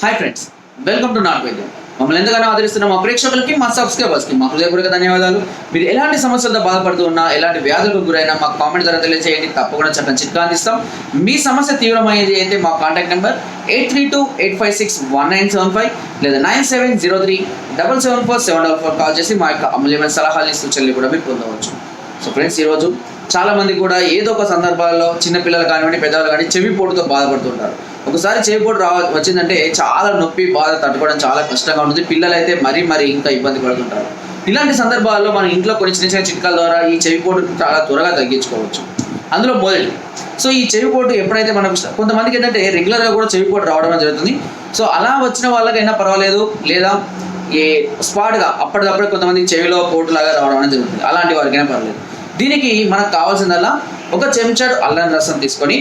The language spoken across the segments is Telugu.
హాయ్ ఫ్రెండ్స్ వెల్కమ్ టు నాట్ వైద్యం మమ్మల్ని ఎంతగానో ఆదరిస్తున్న మా ప్రేక్షకులకి మా సబ్స్క్రైబర్స్కి మా హృదయపూర్వక ధన్యవాదాలు. మీరు ఎలాంటి సమస్యలతో బాధపడుతూ ఉన్నా ఎలాంటి వ్యాధులకు గురైనా మా కామెంట్ ద్వారా తెలియజేయండి తప్పకుండా చక్కని చిట్కా అందిస్తాం మీ సమస్య తీవ్రమైనది అయితే మా contact number eight three two eight five six one nine seven five లేదా nine seven zero three double seven four seven double four call చేసి మా యొక్క అమూల్యమైన సలహాలని సూచనలు కూడా మీరు పొందవచ్చు. సో ఫ్రెండ్స్ ఈరోజు చాలామంది కూడా ఏదో ఒక సందర్భాల్లో చిన్నపిల్లలు కానివ్వండి పెద్దవాళ్ళు కానీ చెవి పోటుతో బాధపడుతుంటారు. ఒకసారి చేయకూడదు రా రావ వచ్చిందంటే చాలా నొప్పి బాధ తట్టుకోవడం చాలా కష్టంగా ఉంటుంది. పిల్లలు అయితే మరీ మరీ ఇంకా ఇబ్బంది పడుతుంటారు. ఇలాంటి సందర్భాల్లో మన ఇంట్లో కొన్ని చిన్న చిన్న చిట్కాల ద్వారా ఈ చెవిపోటు చాలా త్వరగా తగ్గించుకోవచ్చు. అందులో మొదటి సో ఈ చెవిపోటు ఎప్పుడైతే మనం కొంతమందికి ఏంటంటే రెగ్యులర్గా కూడా చెవిపోటు రావడం జరుగుతుంది. సో అలా వచ్చిన వాళ్ళకైనా పర్వాలేదు లేదా ఏ స్పాట్గా అప్పటికప్పుడు కొంతమంది చెవిలో పోటు లాగా రావడం అనేది జరుగుతుంది. అలాంటి వారికైనా పర్వాలేదు. దీనికి మనకు కావాల్సిందల్లా ఒక చెంచాడు అల్లం రసం తీసుకొని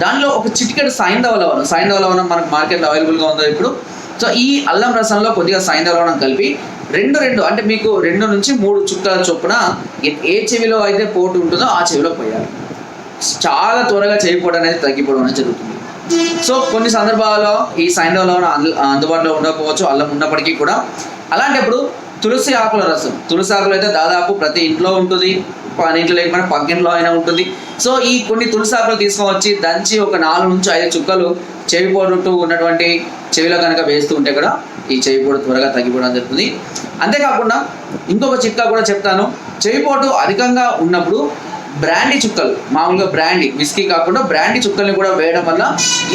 దానిలో ఒక చిటికెడు సాయంధవ లవణం సాయంధవ లవణం మనకు మార్కెట్లో అవైలబుల్గా ఉందో ఇప్పుడు. సో ఈ అల్లం రసంలో కొద్దిగా సాయంధవ లవణం కలిపి రెండు రెండు అంటే మీకు రెండు నుంచి మూడు చుక్కల చొప్పున ఏ- చెవిలో అయితే పోటు ఉంటుందో ఆ చెవిలో పోయాలి. చాలా త్వరగా చేయకపోవడం అనేది తగ్గిపోవడం అనేది జరుగుతుంది. సో కొన్ని సందర్భాల్లో ఈ సైంధవలో అందుబాటులో ఉండకపోవచ్చు అల్లం ఉన్నప్పటికీ కూడా. అలాంటప్పుడు తులసి ఆకుల రసం. తులసి ఆకులు అయితే దాదాపు ప్రతి ఇంట్లో ఉంటుంది. మన లేకపోయినా పక్కింట్లో అయినా ఉంటుంది. సో ఈ కొన్ని తులసి ఆకులు తీసుకొని వచ్చి దంచి ఒక నాలుగు నుంచి ఐదు చుక్కలు చెవి పొడుతూ ఉన్నటువంటి చెవిలో కనుక వేస్తూ ఉంటే కూడా ఈ చెవి పొడు త్వరగా తగ్గిపోవడం జరుగుతుంది. అంతేకాకుండా ఇంకొక చిట్కా కూడా చెప్తాను. చెవిపోటు అధికంగా ఉన్నప్పుడు బ్రాండీ చుక్కలు మామూలుగా బ్రాండీ విస్కీ కాకుండా బ్రాండీ చుక్కల్ని కూడా వేయడం వల్ల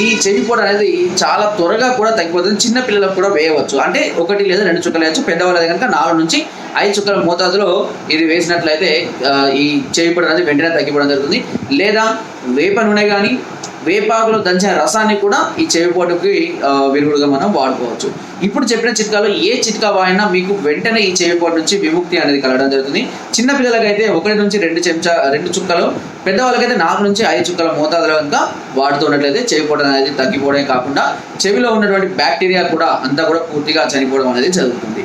ఈ చెవిపోటు అనేది చాలా త్వరగా కూడా తగ్గిపోతుంది. చిన్న పిల్లలకు కూడా వేయవచ్చు. అంటే ఒకటి లేదా రెండు చుక్కలు వేయచ్చు. పెద్దవాళ్ళది కనుక నాలుగు నుంచి ఐదు చుక్కల మోతాదులో ఇది వేసినట్లయితే ఈ చెవిపోటు అనేది వెంటనే తగ్గిపోవడం జరుగుతుంది. లేదా వేప నూనె కానీ వేపాకులు దంచిన రసాన్ని కూడా ఈ చెవిపోటుకి విరుగుడుగా మనం వాడుకోవచ్చు. ఇప్పుడు చెప్పిన చిట్కాలో ఏ చిట్కా వాడినా మీకు వెంటనే ఈ చెవిపోటు నుంచి విముక్తి అనేది కలగడం జరుగుతుంది. చిన్న పిల్లలకైతే ఒకటి నుంచి రెండు చెంచా రెండు చుక్కలు పెద్దవాళ్ళకైతే నాలుగు నుంచి ఐదు చుక్కల మోతాదులో కనుక వాడుతున్నట్లయితే చెవిపోటు అనేది తగ్గిపోవడమే కాకుండా చెవిలో ఉన్నటువంటి బ్యాక్టీరియా కూడా అంతా కూడా పూర్తిగా చనిపోవడం అనేది జరుగుతుంది.